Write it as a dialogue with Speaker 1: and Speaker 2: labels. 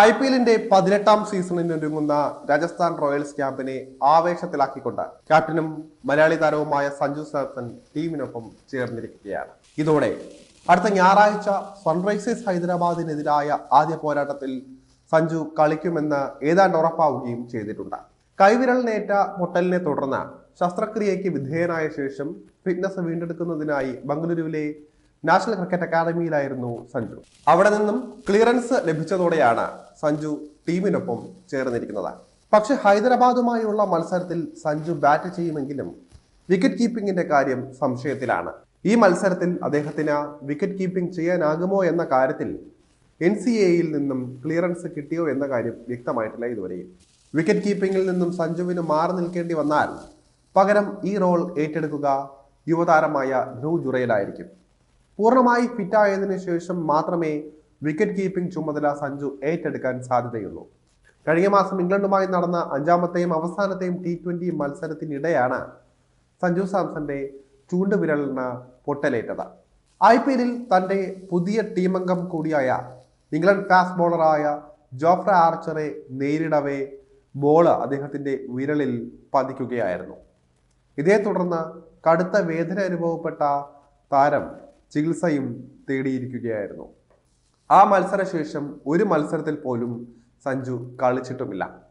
Speaker 1: I P എല്ലിന്റെ പതിനെട്ടാം സീസണിന് ഒരുങ്ങുന്ന രാജസ്ഥാൻ റോയൽസ് ക്യാമ്പിനെ ആവേശത്തിലാക്കിക്കൊണ്ട് ക്യാപ്റ്റനും മലയാളി താരവുമായ സഞ്ജു സാംസൺ ടീമിനൊപ്പം ചേർന്നിരിക്കുകയാണ്. ഇതോടെ അടുത്ത ഞായറാഴ്ച സൺറൈസേഴ്സ് ഹൈദരാബാദിനെതിരായ ആദ്യ പോരാട്ടത്തിൽ സഞ്ജു കളിക്കുമെന്ന് ഏതാണ്ട് ഉറപ്പാവുകയും ചെയ്തിട്ടുണ്ട്. കൈവിരലിനേറ്റ പൊട്ടലിനെ തുടർന്ന് ശസ്ത്രക്രിയയ്ക്ക് വിധേയനായ ശേഷം ഫിറ്റ്നസ് വീണ്ടെടുക്കുന്നതിനായി ബംഗളൂരുവിലെ നാഷണൽ ക്രിക്കറ്റ് അക്കാദമിയിലായിരുന്നു സഞ്ജു. അവിടെ നിന്നും ക്ലിയറൻസ് ലഭിച്ചതോടെയാണ് സഞ്ജു ടീമിനൊപ്പം ചേർന്നിരിക്കുന്നത്. പക്ഷെ ഹൈദരാബാദുമായുള്ള മത്സരത്തിൽ സഞ്ജു ബാറ്റ് ചെയ്യുമെങ്കിലും വിക്കറ്റ് കീപ്പിംഗിന്റെ കാര്യം സംശയത്തിലാണ്. ഈ മത്സരത്തിൽ അദ്ദേഹത്തിന് വിക്കറ്റ് കീപ്പിംഗ് ചെയ്യാനാകുമോ എന്ന കാര്യത്തിൽ എൻ സി എയിൽ നിന്നും ക്ലിയറൻസ് കിട്ടിയോ എന്ന കാര്യം വ്യക്തമായിട്ടില്ല ഇതുവരെയും വിക്കറ്റ് കീപ്പിംഗിൽ നിന്നും സഞ്ജുവിന് മാറി നിൽക്കേണ്ടി വന്നാൽ പകരം ഈ റോൾ ഏറ്റെടുക്കുക യുവതാരമായ ധ്രുവ് ജുറയിലായിരിക്കും പൂർണമായി ഫിറ്റായതിനു ശേഷം മാത്രമേ വിക്കറ്റ് കീപ്പിംഗ് ചുമതല സഞ്ജു ഏറ്റെടുക്കാൻ സാധ്യതയുള്ളൂ. കഴിഞ്ഞ മാസം ഇംഗ്ലണ്ടുമായി നടന്ന അഞ്ചാമത്തെയും അവസാനത്തെയും ടി ട്വന്റി മത്സരത്തിനിടെയാണ് സഞ്ജു സാംസന്റെ ചൂണ്ടുവിരലിന് പൊട്ടലേറ്റത്. ഐ പി എല്ലിൽ തന്റെ പുതിയ ടീമംഗം കൂടിയായ ഇംഗ്ലണ്ട് ഫാസ്റ്റ് ബോളറായ ജോഫ്ര ആർച്ചറെ നേരിടവേ ബോൾ അദ്ദേഹത്തിന്റെ വിരലിൽ പതിക്കുകയായിരുന്നു. ഇതേ തുടർന്ന് കടുത്ത വേദന അനുഭവപ്പെട്ട താരം ചികിത്സയും തേടിയിരിക്കുകയായിരുന്നു. ആ മത്സരശേഷം ഒരു മത്സരത്തിൽ പോലും സഞ്ജു കളിച്ചിട്ടുമില്ല.